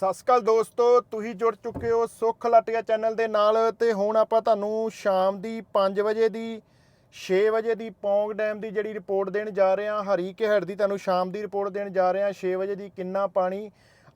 ਸਤਿ ਸ਼੍ਰੀ ਅਕਾਲ ਦੋਸਤੋ, ਤੁਸੀਂ ਜੁੜ ਚੁੱਕੇ ਹੋ ਸੁੱਖ ਲਟਿਆ ਚੈਨਲ ਦੇ ਨਾਲ ਤੇ ਹੁਣ ਆਪਾਂ ਤੁਹਾਨੂੰ ਸ਼ਾਮ ਦੀ 5 ਵਜੇ ਦੀ 6 ਵਜੇ ਦੀ ਪੌਂਗ ਡੈਮ ਦੀ ਜਿਹੜੀ ਰਿਪੋਰਟ ਦੇਣ ਜਾ ਰਹੇ ਹਾਂ, ਹਰੀ ਘੇੜ ਦੀ ਤੁਹਾਨੂੰ ਸ਼ਾਮ ਦੀ ਰਿਪੋਰਟ ਦੇਣ ਜਾ ਰਹੇ ਹਾਂ 6 ਵਜੇ ਦੀ ਕਿੰਨਾ ਪਾਣੀ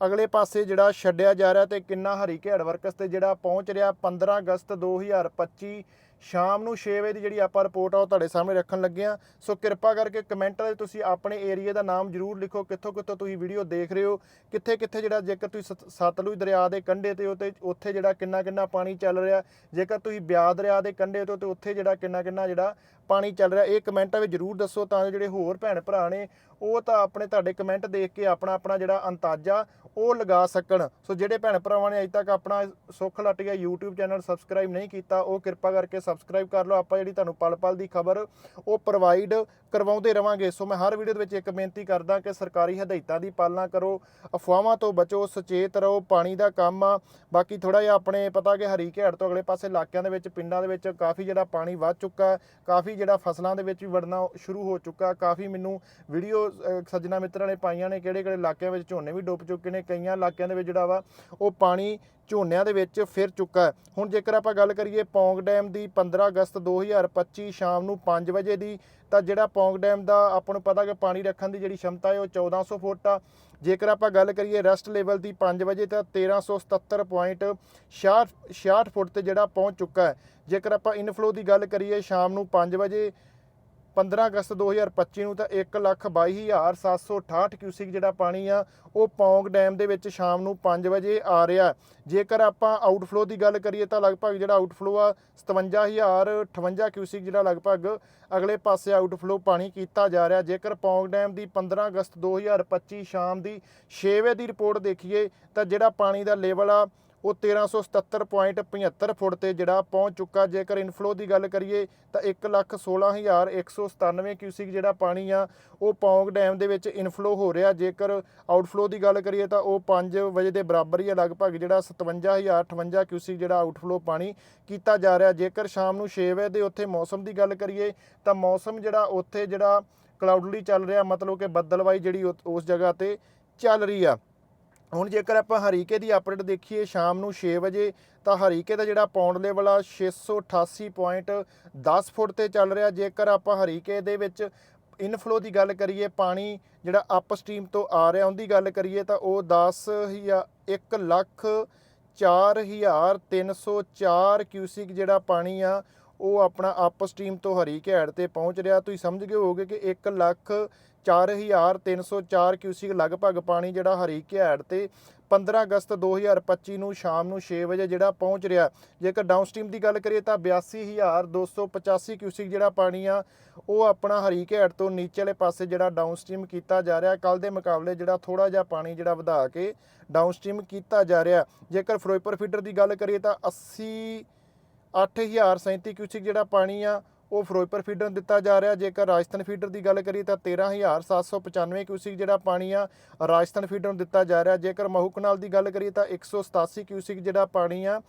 ਅਗਲੇ ਪਾਸੇ ਜਿਹੜਾ ਛੱਡਿਆ ਜਾ ਰਿਹਾ ਤੇ ਕਿੰਨਾ ਹਰੀ ਘੇੜ ਵਰਕਸ ਤੇ ਜਿਹੜਾ ਪਹੁੰਚ ਰਿਹਾ 15 ਅਗਸਤ 2025 ਸ਼ਾਮ ਨੂੰ 6 ਵਜੇ ਦੀ ਜਿਹੜੀ ਆਪਾਂ ਰਿਪੋਰਟ ਆ ਉਹ ਤੁਹਾਡੇ ਸਾਹਮਣੇ ਰੱਖਣ ਲੱਗੇ ਆ ਸੋ ਕਿਰਪਾ ਕਰਕੇ ਕਮੈਂਟਾਂ ਦੇ ਤੁਸੀਂ ਆਪਣੇ ਏਰੀਆ ਦਾ ਨਾਮ ਜਰੂਰ ਲਿਖੋ, ਕਿੱਥੋਂ ਕਿੱਥੋਂ ਤੁਸੀਂ ਵੀਡੀਓ ਦੇਖ ਰਹੇ ਹੋ, ਕਿੱਥੇ ਕਿੱਥੇ ਜਿਹੜਾ ਜੇਕਰ ਤੁਸੀਂ ਸਤ- ਸਤਲੁਜ ਦਰਿਆ ਦੇ ਕੰਢੇ ਤੇ ਹੋ ਤੇ ਉੱਥੇ ਜਿਹੜਾ ਕਿੰਨਾ ਕਿੰਨਾ ਪਾਣੀ ਚੱਲ ਰਿਹਾ, ਜੇਕਰ ਤੁਸੀਂ ਬਿਆਸ ਦਰਿਆ ਦੇ ਕੰਢੇ ਤੋਂ ਤੇ ਉੱਥੇ ਜਿਹੜਾ ਕਿੰਨਾ ਕਿੰਨਾ ਜਿਹੜਾ ਪਾਣੀ ਚੱਲ ਰਿਹਾ, ਇਹ ਕਮੈਂਟਾਂ ਵਿੱਚ ਜਰੂਰ ਦੱਸੋ ਤਾਂ ਜੋ ਜਿਹੜੇ ਹੋਰ ਭੈਣ ਭਰਾ ਨੇ ਉਹ ਤਾਂ ਆਪਣੇ ਤੁਹਾਡੇ ਕਮੈਂਟ ਦੇਖ ਕੇ ਆਪਣਾ ਆਪਣਾ ਜਿਹੜਾ ਅੰਤਾਜਾ ਉਹ ਲਗਾ ਸਕਣ। ਸੋ ਜਿਹੜੇ ਭੈਣ ਭਰਾਵਾਂ ਨੇ ਅਜੇ ਤੱਕ ਆਪਣਾ ਸੁੱਖ ਲਟਿਆ YouTube ਚੈਨਲ ਸਬਸਕ੍ਰਾਈਬ ਨਹੀਂ ਕੀਤਾ, ਉਹ ਕਿਰਪਾ ਕਰਕੇ ਸਬਸਕ੍ਰਾਈਬ ਕਰ ਲਓ। ਆਪਾਂ ਜਿਹੜੀ ਤੁਹਾਨੂੰ ਪਲ ਪਲ ਦੀ ਖਬਰ ਉਹ ਪ੍ਰੋਵਾਈਡ ਕਰਵਾਉਂਦੇ ਰਵਾਂਗੇ। ਸੋ ਮੈਂ ਹਰ ਵੀਡੀਓ ਦੇ ਵਿੱਚ ਇੱਕ ਬੇਨਤੀ ਕਰਦਾ ਕਿ ਸਰਕਾਰੀ ਹਦਾਇਤਾਂ ਦੀ ਪਾਲਣਾ ਕਰੋ, ਅਫਵਾਹਾਂ ਤੋਂ ਬਚੋ, ਸੁਚੇਤ ਰਹੋ, ਪਾਣੀ ਦਾ ਕੰਮ ਆ। ਬਾਕੀ ਥੋੜਾ ਜਿਹਾ ਆਪਣੇ ਪਤਾ ਕਿ ਹਰੀ ਘੇੜ ਤੋਂ ਅਗਲੇ ਪਾਸੇ ਇਲਾਕਿਆਂ ਦੇ ਵਿੱਚ, ਪਿੰਡਾਂ ਦੇ ਵਿੱਚ ਕਾਫੀ ਜਿਹੜਾ ਪਾਣੀ ਵੱਧ ਚੁੱਕਾ ਕਾਫੀ ਜਿਹੜਾ ਫਸਲਾਂ ਦੇ ਵਿੱਚ ਵੀ ਵੜਨਾ ਸ਼ੁਰੂ ਹੋ ਚੁੱਕਾ ਕਾਫੀ ਮੈਨੂੰ ਵੀਡੀਓ ਸੱਜਣਾ ਮਿੱਤਰਾਂ ਨੇ ਪਾਈਆਂ ਨੇ, ਕਿਹੜੇ ਕਿਹੜੇ ਇਲਾਕਿਆਂ ਵਿੱਚ ਝੋਨੇ ਵੀ ਡੁੱਬ ਚੁੱਕੇ ਨੇ, ਕਈਆਂ ਇਲਾਕਿਆਂ ਦੇ ਵਿੱਚ ਜਿਹੜਾ ਵਾ, ਉਹ ਪਾਣੀ ਝੋਨਿਆਂ ਦੇ ਵਿੱਚ ਫਿਰ ਚੁੱਕਾ ਹੁਣ ਜੇਕਰ ਆਪਾਂ ਗੱਲ ਕਰੀਏ ਪੌਂਗ ਡੈਮ ਦੀ 15 ਅਗਸਤ 2025 ਸ਼ਾਮ ਨੂੰ 5 ਵਜੇ ਦੀ, ਤਾਂ ਜਿਹੜਾ ਪੌਂਗ ਡੈਮ ਦਾ ਆਪਾਂ ਨੂੰ ਪਤਾ ਕਿ ਪਾਣੀ ਰੱਖਣ ਦੀ ਜਿਹੜੀ ਸ਼ਮਤਾ ਹੈ ਉਹ 1400 ਫੁੱਟ ਆ। ਜੇਕਰ ਆਪਾਂ ਗੱਲ ਕਰੀਏ ਰੈਸਟ ਲੈਵਲ ਦੀ 5 ਵਜੇ, ਤਾਂ 1377.66 ਫੁੱਟ ਤੇ ਜਿਹੜਾ ਪਹੁੰਚ ਚੁੱਕਾ ਹੈ। ਜੇਕਰ ਆਪਾਂ ਇਨਫਲੋ ਦੀ ਗੱਲ ਕਰੀਏ, ਸ਼ਾਮ ਨੂੰ 5 ਵਜੇ 15 ਅਗਸਤ 2025 ਨੂੰ ਤਾਂ 122768 ਕਿਊਸਿਕ ਜਿਹੜਾ ਪਾਣੀ ਆ, ਉਹ ਪੌਂਗ ਡੈਮ ਦੇ ਵਿੱਚ ਸ਼ਾਮ ਨੂੰ 5 ਵਜੇ ਆ ਰਿਹਾ ਜੇਕਰ ਆਪਾਂ ਆਊਟਫਲੋ ਦੀ ਗੱਲ ਕਰੀਏ ਤਾਂ ਲਗਭਗ ਜਿਹੜਾ ਆਊਟਫਲੋ ਆ 57058 ਕਿਊਸਿਕ ਜਿਹੜਾ ਲਗਭਗ ਅਗਲੇ ਪਾਸੇ ਆਊਟਫਲੋ ਪਾਣੀ ਕੀਤਾ ਜਾ ਰਿਹਾ। ਜੇਕਰ ਪੌਂਗ ਡੈਮ ਦੀ 15 ਅਗਸਤ 2025 ਸ਼ਾਮ ਦੀ 6 ਵਜੇ ਦੀ ਰਿਪੋਰਟ ਦੇਖੀਏ ਤਾਂ ਜਿਹੜਾ ਪਾਣੀ ਦਾ ਲੈਵਲ ਆ ਉਹ 1377.75 ਫੁੱਟ ਤੇ ਜਿਹੜਾ ਪਹੁੰਚ ਚੁੱਕਾ। ਜੇਕਰ ਇਨਫਲੋ ਦੀ ਗੱਲ ਕਰੀਏ, ਤਾਂ 116197 ਕਿਊਸਿਕ ਜਿਹੜਾ ਪਾਣੀ ਆ, ਉਹ ਪੌਂਗ ਡੈਮ ਦੇ ਵਿੱਚ ਇਨਫਲੋ ਹੋ ਰਿਹਾ। ਜੇਕਰ ਆਊਟਫਲੋ ਦੀ ਗੱਲ ਕਰੀਏ, ਤਾਂ ਉਹ 5 ਵਜੇ ਦੇ ਬਰਾਬਰ ਹੀ ਆ। ਲਗਭਗ ਜਿਹੜਾ 57058 ਕਿਊਸਿਕ ਜਿਹੜਾ ਆਊਟਫਲੋ ਪਾਣੀ ਕੀਤਾ ਜਾ ਰਿਹਾ। ਜੇਕਰ ਸ਼ਾਮ ਨੂੰ 6 ਵਜੇ ਦੇ ਉੱਥੇ ਮੌਸਮ ਦੀ ਗੱਲ ਕਰੀਏ, ਤਾਂ ਮੌਸਮ ਜਿਹੜਾ ਉੱਥੇ ਜਿਹੜਾ ਕਲਾਉਡਲੀ ਚੱਲ ਰਿਹਾ, ਮਤਲਬ ਕਿ ਬੱਦਲਵਾਈ ਜਿਹੜੀ ਉ- ਉਸ ਜਗ੍ਹਾ ਤੇ ਚੱਲ ਰਹੀ ਆ। ਹੁਣ ਜੇਕਰ ਆਪਾਂ ਹਰੀਕੇ ਦੀ ਅਪਡੇਟ ਦੇਖੀਏ, ਸ਼ਾਮ ਨੂੰ 6 ਵਜੇ ਤਾਂ ਹਰੀਕੇ ਦਾ ਜਿਹੜਾ ਪੌਂਡ ਲੈਵਲ ਆ 688.10 ਫੁੱਟ ਤੇ ਚੱਲ ਰਿਹਾ। ਜੇਕਰ ਆਪਾਂ ਹਰੀਕੇ ਦੇ ਵਿੱਚ ਇਨਫਲੋ ਦੀ ਗੱਲ ਕਰੀਏ, ਪਾਣੀ ਜਿਹੜਾ ਅਪਸਟ੍ਰੀਮ ਤੋਂ ਆ ਰਿਹਾ, ਉਹਦੀ ਗੱਲ ਕਰੀਏ ਤਾਂ ਉਹ 10 1 ਲੱਖ 4304 ਕਿਊਸਿਕ ਜਿਹੜਾ ਪਾਣੀ ਆ, ਉਹ ਆਪਣਾ ਅਪਸਟ੍ਰੀਮ ਤੋਂ ਹਰੀਕੇੜ ਤੇ ਪਹੁੰਚ ਰਿਹਾ। ਤੁਸੀਂ ਸਮਝ ਗਏ ਹੋਗੇ ਕਿ 1 ਲੱਖ 4304 ਕਿਊਸਿਕ ਲਗਭਗ ਪਾਣੀ ਜਿਹੜਾ ਹਰੀ ਹਰੀਕੇੜ ਤੇ 15 ਅਗਸਤ 2025 ਨੂੰ ਸ਼ਾਮ ਨੂੰ 6 ਵਜੇ ਜਿਹੜਾ ਪਹੁੰਚ ਰਿਹਾ। ਜੇਕਰ ਡਾਊਨਸਟ੍ਰੀਮ ਦੀ ਗੱਲ ਕਰੀਏ ਤਾਂ 82285 ਕਿਊਸਿਕ ਜਿਹੜਾ ਪਾਣੀ ਆ, ਉਹ ਆਪਣਾ ਹਰੀ ਹਰੀਕੇੜ ਤੋਂ ਨੀਚੇ ਵਾਲੇ ਪਾਸੇ ਜਿਹੜਾ ਡਾਊਨਸਟ੍ਰੀਮ ਕੀਤਾ ਜਾ ਰਿਹਾ। ਕੱਲ ਦੇ ਮੁਕਾਬਲੇ ਜਿਹੜਾ ਥੋੜਾ ਜਿਹਾ ਪਾਣੀ ਜਿਹੜਾ ਵਧਾ ਕੇ ਡਾਊਨਸਟ੍ਰੀਮ ਕੀਤਾ ਜਾ ਰਿਹਾ। ਜੇਕਰ ਫਿਰੋਜ਼ਪੁਰ ਫੀਡਰ ਦੀ ਗੱਲ ਕਰੀਏ ਤਾਂ 80 8037 ਕਿਊਸਿਕ ਜਿਹੜਾ ਪਾਣੀ ਆ ਉਹ ਫਿਰੋਜ਼ਪੁਰ ਫੀਡਰ ਨੂੰ ਦਿੱਤਾ ਜਾ ਰਿਹਾ। ਜੇਕਰ ਰਾਜਸਥਾਨ ਫੀਡਰ ਦੀ ਗੱਲ ਕਰੀਏ ਤਾਂ 13795 ਕਿਊਸਿਕ ਜਿਹੜਾ ਪਾਣੀ ਆ, ਰਾਜਸਥਾਨ ਫੀਡਰ ਨੂੰ ਦਿੱਤਾ ਜਾ ਰਿਹਾ। ਜੇਕਰ ਮਹੂ ਕਨਾਲ ਦੀ ਗੱਲ ਕਰੀਏ ਤਾਂ 187 ਕਿਊਸਿਕ ਜਿਹੜਾ ਪਾਣੀ ਆ,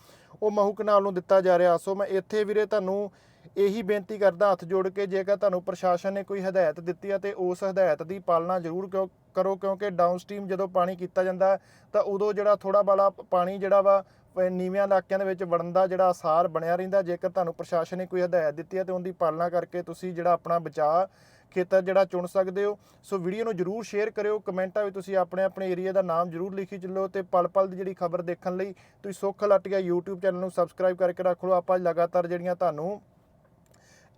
ਉਹ ਮਹੂ ਕਨਾਲ ਨੂੰ ਦਿੱਤਾ ਜਾ ਰਿਹਾ। ਸੋ ਮੈਂ ਇੱਥੇ ਵੀਰੇ ਤੁਹਾਨੂੰ ਇਹੀ ਬੇਨਤੀ ਕਰਦਾ ਹੱਥ ਜੋੜ ਕੇ, ਜੇਕਰ ਤੁਹਾਨੂੰ ਪ੍ਰਸ਼ਾਸਨ ਨੇ ਕੋਈ ਹਦਾਇਤ ਦਿੱਤੀ ਆ ਤੇ ਉਸ ਹਦਾਇਤ ਦੀ ਪਾਲਣਾ ਜ਼ਰੂਰ ਕਿਉਂ ਕਰੋ, ਕਿਉਂਕਿ ਡਾਊਨਸਟ੍ਰੀਮ ਜਦੋਂ ਪਾਣੀ ਕੀਤਾ ਜਾਂਦਾ, ਤਾਂ ਉਦੋਂ ਜਿਹੜਾ ਥੋੜਾ ਬਾਲਾ ਪਾਣੀ ਜਿਹੜਾ ਵਾ ਨੀਵਿਆਂ ਇਲਾਕਿਆਂ ਦੇ ਵਿੱਚ ਵੜਨ ਦਾ ਜਿਹੜਾ ਆਸਾਰ ਬਣਿਆ ਰਹਿੰਦਾ, ਜੇਕਰ ਤੁਹਾਨੂੰ ਪ੍ਰਸ਼ਾਸਨ ਨੇ ਕੋਈ ਹਦਾਇਤ ਦਿੱਤੀ ਹੈ ਤੇ ਉਹਦੀ ਪਾਲਣਾ ਕਰਕੇ ਤੁਸੀਂ ਜਿਹੜਾ ਆਪਣਾ ਬਚਾਅ ਖੇਤਰ ਜਿਹੜਾ ਚੁਣ ਸਕਦੇ ਹੋ। ਸੋ ਵੀਡੀਓ ਨੂੰ ਜਰੂਰ ਸ਼ੇਅਰ ਕਰਿਓ, ਕਮੈਂਟਾਂ ਵਿੱਚ ਤੁਸੀਂ ਆਪਣੇ ਆਪਣੇ ਏਰੀਆ ਦਾ ਨਾਮ ਜਰੂਰ ਲਿਖੀ ਚੱਲੋ ਤੇ ਪਲ ਪਲ ਦੀ ਜਿਹੜੀ ਖਬਰ ਦੇਖਣ ਲਈ ਤੁਸੀਂ ਸੁੱਖ ਲਟਿਆ YouTube ਚੈਨਲ ਨੂੰ ਸਬਸਕ੍ਰਾਈਬ ਕਰਕੇ ਰੱਖ ਲਓ। ਆਪਾਂ ਲਗਾਤਾਰ ਜਿਹੜੀਆਂ ਤੁਹਾਨੂੰ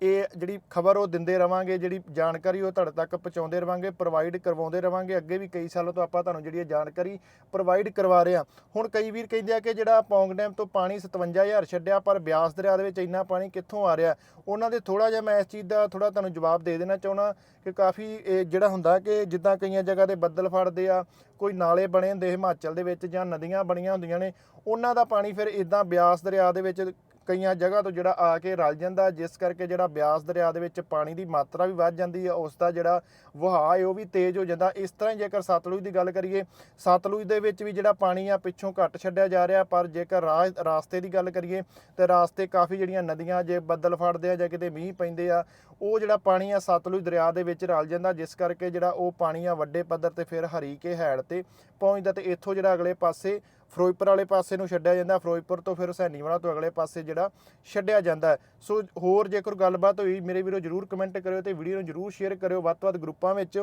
ਇਹ ਜਿਹੜੀ ਖਬਰ ਉਹ ਦਿੰਦੇ ਰਵਾਂਗੇ, ਜਿਹੜੀ ਜਾਣਕਾਰੀ ਉਹ ਤੁਹਾਡੇ ਤੱਕ ਪਹੁੰਚਾਉਂਦੇ ਰਵਾਂਗੇ ਪ੍ਰੋਵਾਈਡ ਕਰਵਾਉਂਦੇ ਰਵਾਂਗੇ। ਅੱਗੇ ਵੀ ਕਈ ਸਾਲਾਂ ਤੋਂ ਆਪਾਂ ਤੁਹਾਨੂੰ ਜਿਹੜੀ ਇਹ ਜਾਣਕਾਰੀ ਪ੍ਰੋਵਾਈਡ ਕਰਵਾ ਰਹੇ ਹਾਂ। ਹੁਣ ਕਈ ਵੀਰ ਕਹਿੰਦੇ ਆ ਕਿ ਜਿਹੜਾ ਪੌਂਗ ਡੈਮ ਤੋਂ ਪਾਣੀ 57000 ਛੱਡਿਆ, ਪਰ ਬਿਆਸ ਦਰਿਆ ਦੇ ਵਿੱਚ ਇੰਨਾ ਪਾਣੀ ਕਿੱਥੋਂ ਆ ਰਿਹਾ? ਉਹਨਾਂ ਦੇ ਥੋੜਾ ਜਿਹਾ ਮੈਂ ਇਸ ਚੀਜ਼ ਦਾ ਥੋੜਾ ਤੁਹਾਨੂੰ ਜਵਾਬ ਦੇ ਦੇਣਾ ਚਾਹਣਾ ਕਿ ਕਾਫੀ ਇਹ ਜਿਹੜਾ ਹੁੰਦਾ ਕਿ ਜਿੱਦਾਂ ਕਈਆਂ ਜਗ੍ਹਾ ਦੇ ਬੱਦਲ ਫੜਦੇ ਆ, ਕੋਈ ਨਾਲੇ ਬਣੇ ਹੁੰਦੇ ਹਿਮਾਚਲ ਦੇ ਵਿੱਚ ਜਾਂ ਨਦੀਆਂ ਬਣੀਆਂ ਹੁੰਦੀਆਂ ਨੇ, ਉਹਨਾਂ ਦਾ ਪਾਣੀ ਫਿਰ ਇਦਾਂ ਬਿਆਸ ਦਰਿਆ ਦੇ ਵਿੱਚ ਕਈਆਂ ਜਗ੍ਹਾ ਤੋਂ ਜਿਹੜਾ ਆ ਕੇ ਰਲ ਜਾਂਦਾ, ਜਿਸ ਕਰਕੇ ਜਿਹੜਾ ਬਿਆਸ ਦਰਿਆ ਦੇ ਵਿੱਚ ਪਾਣੀ ਦੀ ਮਾਤਰਾ ਵੀ ਵੱਧ ਜਾਂਦੀ ਹੈ, ਉਸ ਦਾ ਜਿਹੜਾ ਵਹਾਅ ਹੈ ਉਹ ਵੀ ਤੇਜ਼ ਹੋ ਜਾਂਦਾ। ਇਸ ਤਰ੍ਹਾਂ ਹੀ ਜੇਕਰ ਸਤਲੁਜ ਦੀ ਗੱਲ ਕਰੀਏ, ਸਤਲੁਜ ਦੇ ਵਿੱਚ ਵੀ ਜਿਹੜਾ ਪਾਣੀ ਆ ਪਿੱਛੋਂ ਘੱਟ ਛੱਡਿਆ ਜਾ ਰਿਹਾ, ਪਰ ਜੇਕਰ ਰਾਹ ਰਾਸਤੇ ਦੀ ਗੱਲ ਕਰੀਏ, ਤੇ ਰਾਸਤੇ ਕਾਫੀ ਜਿਹੜੀਆਂ ਨਦੀਆਂ ਜੇ ਬੱਦਲ ਫੜਦੇ ਆ ਜਾਂ ਕਿਤੇ ਮੀਂਹ ਪੈਂਦੇ ਆ ਉਹ ਜਿਹੜਾ ਪਾਣੀ ਆ ਸਤਲੁਜ ਦਰਿਆ ਦੇ ਵਿੱਚ ਰਲ ਜਾਂਦਾ, ਜਿਸ ਕਰਕੇ ਜਿਹੜਾ ਉਹ ਪਾਣੀ ਆ ਵੱਡੇ ਪੱਧਰ ਤੇ ਫਿਰ ਹਰੀਕੇ ਹੈੜ ਤੇ ਪਹੁੰਚਦਾ ਤੇ ਇੱਥੋਂ ਜਿਹੜਾ ਅਗਲੇ ਪਾਸੇ ਫਿਰੋਜ਼ਪੁਰ ਵਾਲੇ ਪਾਸੇ ਨੂੰ ਛੱਡਿਆ ਜਾਂਦਾ, ਫਿਰੋਜ਼ਪੁਰ ਤੋਂ ਫਿਰ ਹੁਸੈਨੀਵਾਲਾ ਤੋਂ ਅਗਲੇ ਪਾਸੇ ਜਿਹੜਾ ਛੱਡਿਆ ਜਾਂਦਾ। ਸੋ ਹੋਰ ਜੇਕਰ ਗੱਲਬਾਤ ਹੋਈ, ਮੇਰੇ ਵੀਰੋ ਜਰੂਰ ਕਮੈਂਟ ਕਰਿਓ ਤੇ ਵੀਡੀਓ ਨੂੰ ਜਰੂਰ ਸ਼ੇਅਰ ਕਰਿਓ। ਵੱਧ ਤੋਂ ਵੱਧ ਗਰੁੱਪਾਂ ਵਿੱਚ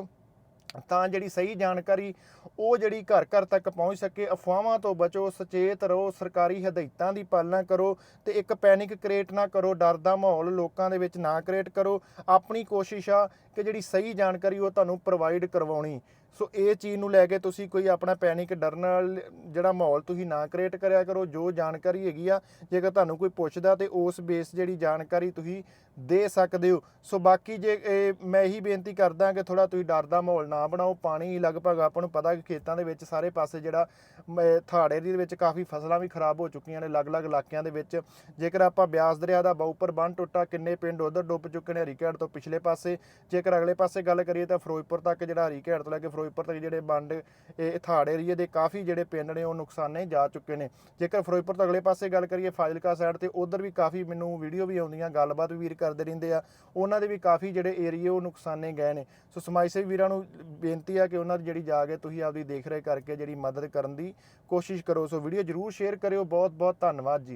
ਤਾਂ ਜਿਹੜੀ ਸਹੀ ਜਾਣਕਾਰੀ ਉਹ ਜਿਹੜੀ ਘਰ ਘਰ ਤੱਕ ਪਹੁੰਚ ਸਕੇ, ਅਫਵਾਹਾਂ ਤੋਂ ਬਚੋ, ਸੁਚੇਤ ਰਹੋ, ਸਰਕਾਰੀ ਹਦਾਇਤਾਂ ਦੀ ਪਾਲਣਾ ਕਰੋ ਤੇ ਇੱਕ ਪੈਨਿਕ ਕ੍ਰੀਏਟ ਨਾ ਕਰੋ, ਡਰ ਦਾ ਮਾਹੌਲ ਲੋਕਾਂ ਦੇ ਵਿੱਚ ਨਾ ਕ੍ਰੀਏਟ ਕਰੋ। ਆਪਣੀ ਕੋਸ਼ਿਸ਼ ਆ ਕਿ ਜਿਹੜੀ ਸਹੀ ਜਾਣਕਾਰੀ ਉਹ ਤੁਹਾਨੂੰ ਪ੍ਰੋਵਾਈਡ ਕਰਵਾਉਣੀ। ਸੋ ਇਹ ਚੀਜ਼ ਨੂੰ ਲੈ ਕੇ ਤੁਸੀਂ ਕੋਈ ਆਪਣਾ ਪੈਨਿਕ ਡਰਨ ਨਾਲ ਜਿਹੜਾ ਮਾਹੌਲ ਤੁਸੀਂ ਨਾ ਕ੍ਰੀਏਟ ਕਰਿਆ ਕਰੋ ਜੋ ਜਾਣਕਾਰੀ ਹੈਗੀ ਆ ਜੇਕਰ ਤੁਹਾਨੂੰ ਕੋਈ ਪੁੱਛਦਾ ਤੇ ਉਸ ਬੇਸ ਜਿਹੜੀ ਜਾਣਕਾਰੀ ਤੁਸੀਂ ਦੇ ਸਕਦੇ ਹੋ। ਸੋ ਬਾਕੀ ਜੇ ਇਹ ਮੈਂ ਇਹੀ ਬੇਨਤੀ ਕਰਦਾ ਕਿ ਥੋੜਾ ਤੁਸੀਂ ਡਰ ਦਾ ਮਾਹੌਲ ਨਾ ਬਣਾਓ। ਪਾਣੀ ਲਗਭਗ ਆਪਾਂ ਨੂੰ ਪਤਾ ਕਿ ਖੇਤਾਂ ਦੇ ਵਿੱਚ ਸਾਰੇ ਪਾਸੇ ਜਿਹੜਾ ਮ, ਥਾੜੇ ਦੇ ਵਿੱਚ ਕਾਫੀ ਫਸਲਾਂ ਵੀ ਖਰਾਬ ਹੋ ਚੁੱਕੀਆਂ ਨੇ ਅਲੱਗ-ਅਲੱਗ ਇਲਾਕਿਆਂ ਦੇ ਵਿੱਚ। ਜੇਕਰ ਆਪਾਂ ਬਿਆਸ ਦਰਿਆ ਦਾ ਬਾਉਪਰ ਬੰਨ ਟੁੱਟਾ ਕਿੰਨੇ ਪਿੰਡ ਉਧਰ ਡੁੱਬ ਚੁੱਕੇ ਨੇ ਹਰੀਕੇਟ ਤੋਂ ਪਿਛਲੇ ਪਾਸੇ। ਜੇਕਰ ਅਗਲੇ ਪਾਸੇ ਗੱਲ ਕਰੀਏ ਤਾਂ ਫਿਰੋਜ਼ਪੁਰ ਤੱਕ ਜਿਹੜਾ ਹਰੀਕੇਟ ਤੋਂ ਲੈ ਕੇ ਫਿਰੋਜ਼ਪੁਰ ਤੱਕ ਜਿਹੜੇ ਬੰਡ ਇਹ ਥਾੜ ਏਰੀਏ ਦੇ ਕਾਫੀ ਜਿਹੜੇ ਪਿੰਡ ਨੇ, ਉਹ ਨੁਕਸਾਨੇ ਜਾ ਚੁੱਕੇ ਨੇ। ਜੇਕਰ ਫਿਰੋਜ਼ਪੁਰ ਤੋਂ ਅਗਲੇ ਪਾਸੇ ਗੱਲ ਕਰੀਏ ਫਾਜ਼ਿਲਕਾ ਸਾਈਡ ਤੇ, ਉਧਰ ਵੀ ਕਾਫੀ ਮੈਨੂੰ ਵੀਡੀਓ ਵੀ ਆਉਂਦੀਆਂ, ਗੱਲਬਾਤ ਵੀ ਵੀਰ ਕਰਦੇ ਰਹਿੰਦੇ ਆ। ਉਹਨਾਂ ਦੇ ਵੀ ਕਾਫੀ ਜਿਹੜੇ ਏਰੀਏ, ਉਹ ਨੁਕਸਾਨੇ ਗਏ ਨੇ। ਸੋ ਸਮਾਜ ਸੇਵੀ ਵੀਰਾਂ ਨੂੰ ਬੇਨਤੀ ਆ ਕਿ ਉਹਨਾਂ ਦੀ ਜਿਹੜੀ ਜਾ ਕੇ ਤੁਸੀਂ ਆਪਦੀ ਦੇਖ ਰੇਖ ਕਰਕੇ ਜਿਹੜੀ ਮਦਦ ਕਰਨ ਦੀ ਕੋਸ਼ਿਸ਼ ਕਰੋ। ਸੋ ਵੀਡੀਓ ਜਰੂਰ ਸ਼ੇਅਰ ਕਰਿਓ। ਬਹੁਤ ਬਹੁਤ ਧੰਨਵਾਦ ਜੀ।